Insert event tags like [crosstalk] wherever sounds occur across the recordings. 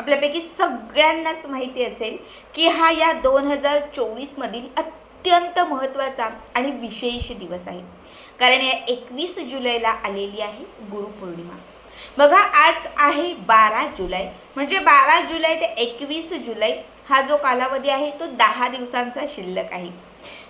आपल्यापैकी सगळ्यांनाच माहिती असेल की हा या दोन हजार चोवीसमधील अत्यंत महत्त्वाचा आणि विशेष दिवस आहे. कारण या एकवीस जुलैला आलेली आहे गुरुपौर्णिमा. बघा आज आहे बारा जुलै. म्हणजे बारा जुलै ते एकवीस जुलै हा जो कालावधी आहे तो दहा दिवसांचा शिल्लक आहे.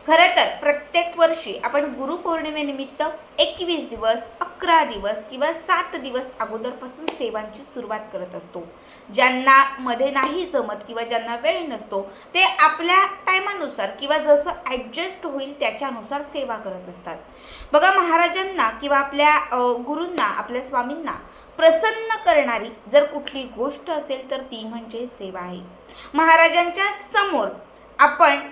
खरं तर प्रत्येक वर्षी आपण गुरुपौर्णिमेनिमित्त एकवीस दिवस अकरा दिवस किंवा सात दिवस अगोदरपासून सेवांची सुरुवात करत असतो. ज्यांना मध्ये नाही जमत किंवा ज्यांना वेळ नसतो ते आपल्या टायमानुसार किंवा जसं ॲडजस्ट होईल त्याच्यानुसार सेवा करत असतात. बघा महाराजांना किंवा आपल्या गुरूंना आपल्या स्वामींना प्रसन्न करणारी जर कुठली गोष्ट असेल तर ती म्हणजे सेवा आहे. महाराजांच्या समोर आपण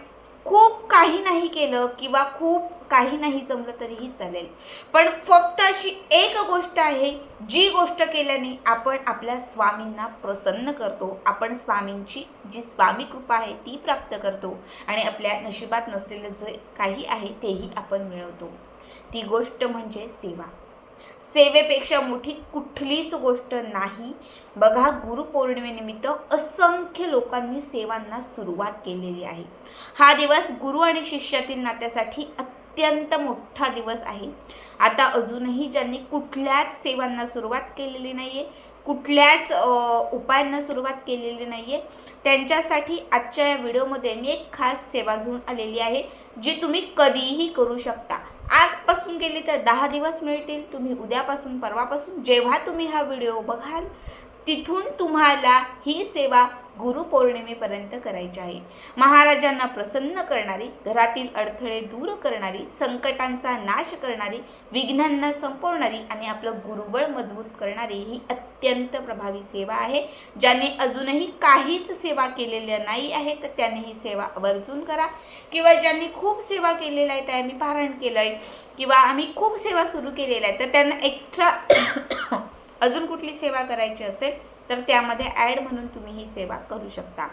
खूप काही नाही केलं किंवा खूप काही नाही जमलं तरीही चालेल. पण फक्त अशी एक गोष्ट आहे जी गोष्ट केल्याने आपण आपल्या स्वामींना प्रसन्न करतो. आपण स्वामींची जी स्वामी कृपा आहे ती प्राप्त करतो आणि आपल्या नशिबात नसलेलं जे काही आहे तेही आपण मिळवतो. ती गोष्ट म्हणजे सेवा. सेवेपेक्षा मोठी कुठलीच गोष्ट नाही. बघा गुरुपौर्णिमेनिमित्त असंख्य लोकांनी सेवांना सुरुवात केलेली आहे. हा दिवस गुरु आणि शिष्यातील नात्यासाठी अत्यंत मोठा दिवस आहे. आता अजूनही ज्यांनी कुठल्याच सेवांना सुरुवात केलेली नाही आहे कुठल्याच उपायांना सुरुवात केलेली नाही आहे त्यांच्यासाठी आजच्या या व्हिडिओमध्ये मी एक खास सेवा घेऊन आलेली आहे जी तुम्ही कधीही करू शकता. आजपासून केली तर दहा दिवस मिळतील तुम्ही उद्यापासून परवापासून जेव्हा तुम्ही हा व्हिडिओ बघाल तिथून तुम्हाला ही सेवा गुरुपौर्णिमेपर्यंत करायची आहे. महाराजांना प्रसन्न करणारी घरातील अडथळे दूर करणारी संकटांचा नाश करणारी विघ्नांना संपवणारी आणि आपलं गुरुबळ मजबूत करणारी ही अत्यंत प्रभावी सेवा आहे. ज्यांनी अजूनही काहीच सेवा केलेल्या नाही आहे तर त्यांनी ही सेवा आवर्जून करा. किंवा ज्यांनी खूप सेवा केलेल्या आहे त्या आम्ही पारायण केलं आहे किंवा आम्ही खूप सेवा सुरू केलेल्या आहेत तर त्यांना एक्स्ट्रा अजून कुठली सेवा करायची असेल तर त्यामध्ये ॲड म्हणून तुम्ही ही सेवा करू शकता.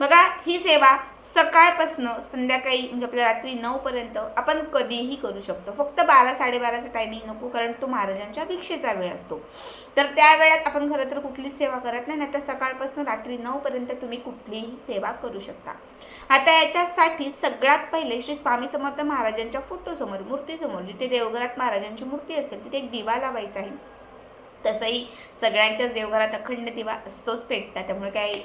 बघा ही सेवा सकाळपासनं संध्याकाळी म्हणजे आपल्या रात्री नऊपर्यंत आपण कधीही करू शकतो. फक्त बारा साडेबाराचा टायमिंग नको कारण तो महाराजांच्या भिक्षेचा वेळ असतो. तर त्या वेळात आपण खरं तर कुठलीच सेवा करत नाही तर सकाळपासून रात्री नऊपर्यंत तुम्ही कुठलीही सेवा करू शकता. आता याच्यासाठी सगळ्यात पहिले श्री स्वामी समर्थ महाराजांच्या फोटोसमोर मूर्तीसमोर जिथे देवघरात महाराजांची मूर्ती असेल तिथे एक दिवा लावायचा आहे. तसंही सगळ्यांच्याच देवघरात अखंड दिवा असतोच पेटतात त्यामुळे काही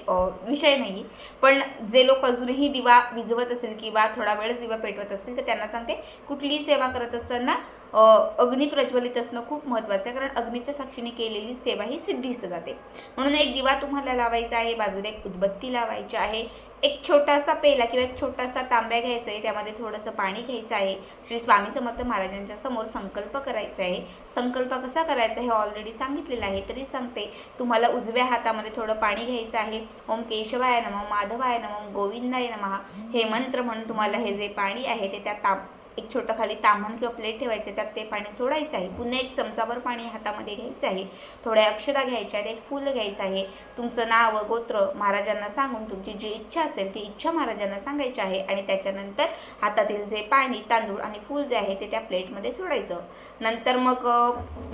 विषय नाही पण जे लोक अजूनही दिवा विझवत असेल किंवा थोडा वेळच दिवा पेटवत असेल तर त्यांना सांगते कुठलीही सेवा करत असताना अग्नी प्रज्वलित असणं खूप महत्त्वाचं आहे कारण अग्नीच्या साक्षीने केलेली सेवा ही सिद्धीस जाते. म्हणून एक दिवा तुम्हाला लावायचा आहे बाजूला एक उदबत्ती लावायची आहे एक छोटासा पेला किंवा एक छोटासा तांब्या घ्यायचा आहे त्यामध्ये थोडंसं पाणी घ्यायचं आहे. श्री स्वामी समर्थ महाराजांच्या समोर संकल्प करायचा आहे. संकल्प कसा करायचा हे ऑलरेडी सांगितलेलं आहे तरी सांगते. तुम्हाला उजव्या हातामध्ये थोडं पाणी घ्यायचं आहे. ओम केशवाय नम माधवाय नम गोविंदाय नमः हे मंत्र म्हणून तुम्हाला हे जे पाणी आहे ते त्या ताप एक छोटं खाली तामण किंवा प्लेट ठेवायचे त्यात ते पाणी सोडायचं आहे. पुन्हा एक चमचाभर पाणी हातामध्ये घ्यायचं आहे. थोड्या अक्षता घ्यायच्या आहेत. एक फूल घ्यायचं आहे. तुमचं नाव गोत्र महाराजांना सांगून तुमची जी इच्छा असेल ती इच्छा महाराजांना सांगायची आहे. आणि त्याच्यानंतर हातातील जे पाणी तांदूळ आणि फूल जे आहे ते त्या प्लेटमध्ये सोडायचं. नंतर मग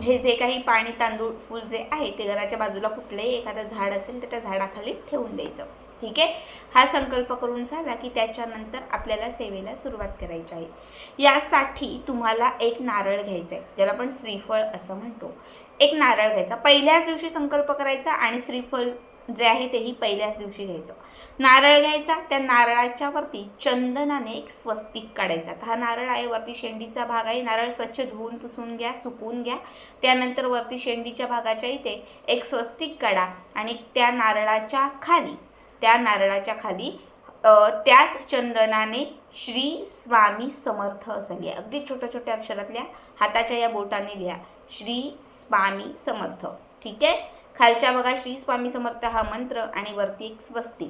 हे जे काही पाणी तांदूळ फूल जे आहे ते घराच्या बाजूला कुठलंही एखादं झाड असेल तर त्या झाडाखाली ठेवून द्यायचं. ठीक आहे? हा संकल्प करून झाला की त्याच्यानंतर आपल्याला सेवेला सुरुवात करायची आहे. यासाठी तुम्हाला एक नारळ घ्यायचा आहे ज्याला आपण श्रीफळ असं म्हणतो. एक नारळ घ्यायचा. पहिल्याच दिवशी संकल्प करायचा आणि श्रीफळ जे आहे तेही पहिल्याच दिवशी घ्यायचं. नारळ घ्यायचा. त्या नारळाच्या वरती चंदनाने एक स्वस्तिक काढायचा. हा नारळ आहे वरती शेंडीचा भाग आहे. नारळ स्वच्छ धुवून पुसून घ्या सुकवून घ्या. त्यानंतर वरती शेंडीच्या भागाच्या इथे एक स्वस्तिक काढा आणि त्या नारळाच्या खाली त्या नारळाच्या खाली त्याच चंदनाने श्री स्वामी समर्थ असं लिहा. अगदी छोट्या छोट्या अक्षरात लिहा. हाताच्या या बोटाने लिहा. श्री स्वामी समर्थ. ठीक आहे? खालच्या बघा श्री स्वामी समर्थ हा मंत्र आणि वरती एक स्वस्ती.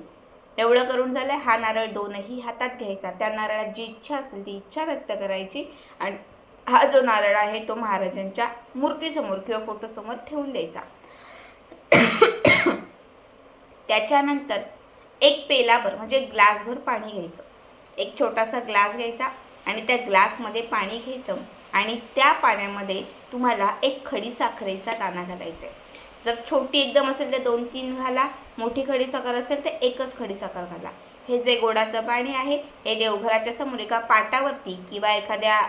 एवढं करून झालं हा नारळ दोनही हातात घ्यायचा. त्या नारळात जी इच्छा असेल ती इच्छा व्यक्त करायची. आणि हा जो नारळ आहे तो महाराजांच्या मूर्तीसमोर किंवा फोटोसमोर ठेवून द्यायचा. [coughs] त्याच्यानंतर एक पेलाभर म्हणजे ग्लासभर पाणी घ्यायचं. एक छोटासा ग्लास घ्यायचा आणि त्या ग्लासमध्ये पाणी घ्यायचं आणि त्या पाण्यामध्ये तुम्हाला एक खडी साखरेचा दाणा घालायचा आहे. जर छोटी एकदम असेल तर दोन तीन घाला मोठी खडी साखर असेल तर एकच खडी साखर घाला. हे जे गोडाचं पाणी आहे हे देवघराच्या समोर एका पाटावरती किंवा एखाद्या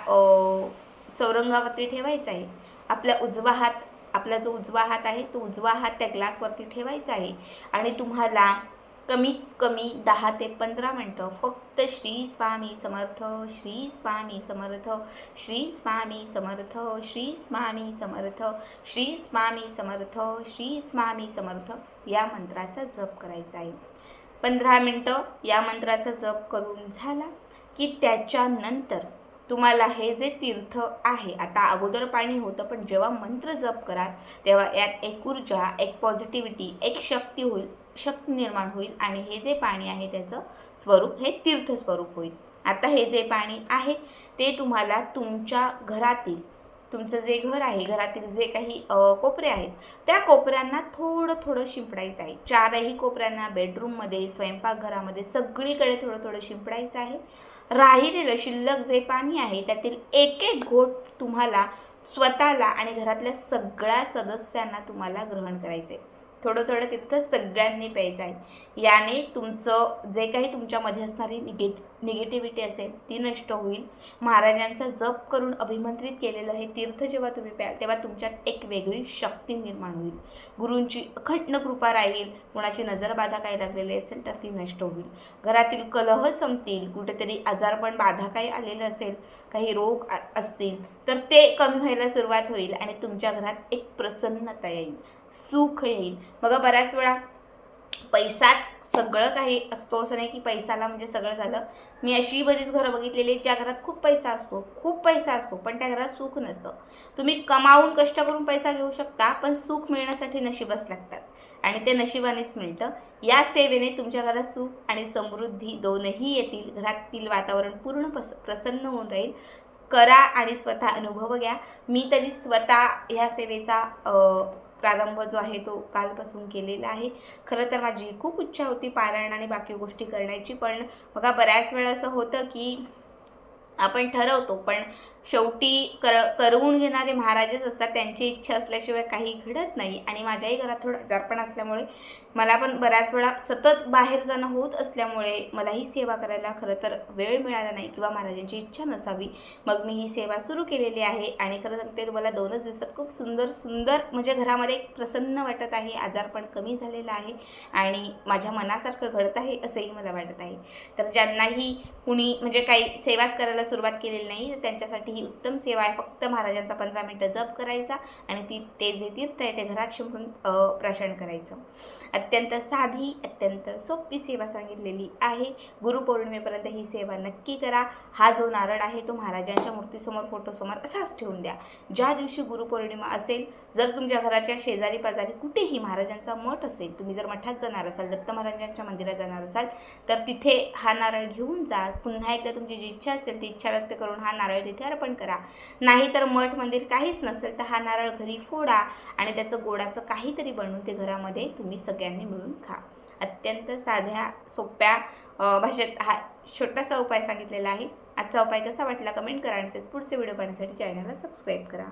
चौरंगावरती ठेवायचं आहे. आपला उजवा हात आपला जो उजवा हात आहे तो उजवा हात त्या ग्लासवरती ठेवायचा आहे आणि तुम्हाला कमीत कमी दहा ते पंधरा मिनटं. फक्त श्री स्वामी समर्थ श्री स्वामी समर्थ श्री स्वामी समर्थ श्री स्वामी समर्थ श्री स्वामी समर्थ श्री स्वामी समर्थ या मंत्राचा जप करायचा आहे. पंधरा मिनटं या मंत्राचा जप करून झाला की त्याच्यानंतर तुम्हाला हे जे तीर्थ आहे आता अगोदर पाणी होतं पण जेव्हा मंत्र जप कराल तेव्हा यात एक ऊर्जा एक पॉझिटिव्हिटी एक शक्ती होईल. शक्ती निर्माण होईल आणि हे जे पाणी आहे त्याचं स्वरूप हे तीर्थस्वरूप होईल. आता हे जे पाणी आहे ते तुम्हाला तुमच्या घरातील तुमचं जे घर आहे घरातील जे काही कोपरे आहेत त्या कोपऱ्यांना थोडं थोडं शिंपडायचं आहे. चारही कोपऱ्यांना बेडरूममध्ये स्वयंपाकघरामध्ये सगळीकडे थोडं थोडं शिंपडायचं आहे. राहिलेलं शिल्लक जे पाणी आहे त्यातील एक एक घोट तुम्हाला स्वतःला आणि घरातल्या सगळ्या सदस्यांना तुम्हाला ग्रहण करायचं आहे थोडं थोडं तीर्थ सगळ्यांनी प्यायचं आहे याने तुमचं जे काही तुमच्यामध्ये असणारी निगेट निगेटिव्हिटी असेल ती नष्ट होईल. महाराजांचा जप करून अभिमंत्रित केलेलं हे तीर्थ जेव्हा तुम्ही प्याल तेव्हा तुमच्यात एक वेगळी शक्ती निर्माण होईल. गुरूंची अखंड कृपा राहील कुणाची नजरबाधा काही लागलेली असेल तर ती नष्ट होईल. घरातील कलह संपतील कुठेतरी आजारपण बाधा काही आलेलं असेल काही रोग आ- असतील तर ते कमी व्हायला सुरुवात होईल आणि तुमच्या घरात एक प्रसन्नता येईल. सुख येईल. बघा बऱ्याच वेळा पैसाच सगळं काही असतो. असं नाही की पैसाला म्हणजे सगळं झालं. मी अशी बरीच घरं बघितलेली आहेत ज्या घरात खूप पैसा असतो. खूप पैसा असतो पण त्या घरात सुख नसतं. तुम्ही कमावून कष्ट करून पैसा घेऊ शकता पण सुख मिळण्यासाठी नशीबच लागतात. आणि ते नशिबानेच मिळतं. या सेवेने तुमच्या घरात सुख आणि समृद्धी दोनही येतील. घरातील वातावरण पूर्ण पस प्रसन्न होऊन राहील. करा आणि स्वतः अनुभव घ्या. मी तरी स्वतः ह्या सेवेचा प्रारंभ जो आहे तो कालपासून केलेला आहे. खरं तर माझी खूप इच्छा होती पारायण आणि बाकी गोष्टी करण्याची पण बघा बऱ्याच वेळा असं होतं की आपण ठरवतो पण शेवटी कर करवून घेणारे महाराजच असतात त्यांची इच्छा असल्याशिवाय काही घडत नाही. आणि माझ्याही घरात थोडं आजारपण असल्यामुळे मला पण बऱ्याच वेळा सतत बाहेर जाणं होत असल्यामुळे मलाही सेवा करायला खरं तर वेळ मिळाला नाही किंवा महाराजांची इच्छा नसावी. मग मी ही सेवा सुरू केलेली आहे आणि खरं सांगते तुम्हाला दोनच दिवसात खूप सुंदर सुंदर म्हणजे घरामध्ये एक प्रसन्न वाटत आहे. आजारपण कमी झालेलं आहे आणि माझ्या मनासारखं घडत आहे असंही मला वाटत आहे. तर ज्यांनाही कुणी म्हणजे काही सेवाच करायला सुरुवात केलेली नाही तर त्यांच्यासाठी ही उत्तम सेवा आहे. फक्त महाराजांचा पंधरा मिनटं जप करायचा आणि ती ते जे तीर्थ आहे ते घरात शिंपून प्राशन करायचं. अत्यंत साधी अत्यंत सोपी सेवा सांगितलेली आहे. गुरुपौर्णिमेपर्यंत ही सेवा नक्की करा. हा जो नारळ आहे तो महाराजांच्या मूर्तीसमोर फोटोसमोर असाच ठेवून द्या. ज्या दिवशी गुरुपौर्णिमा असेल जर तुमच्या घराच्या शेजारी पाजारी कुठेही महाराजांचा मठ असेल तुम्ही जर मठात जाणार असाल दत्त महाराजांच्या मंदिरात जाणार असाल तर तिथे हा नारळ घेऊन जा. पुन्हा एकदा तुमची जी इच्छा असेल ती इच्छा व्यक्त करून हा नारळ तिथे अर्पण करा. नाही तर मठ मंदिर काहीच नसेल तर हा नारळ घरी फोडा आणि त्याचं गोडाचं काहीतरी बनवून ते घरामध्ये तुम्ही सगळ्यांना मिळून खा. अत्यंत साध्या सोप्या भाषेत हा छोटासा उपाय सांगितलेला आहे. आजचा उपाय कसा वाटला कमेंट करा आणि तसेच पुढचे व्हिडिओ पाहण्यासाठी चॅनलला सबस्क्राईब करा.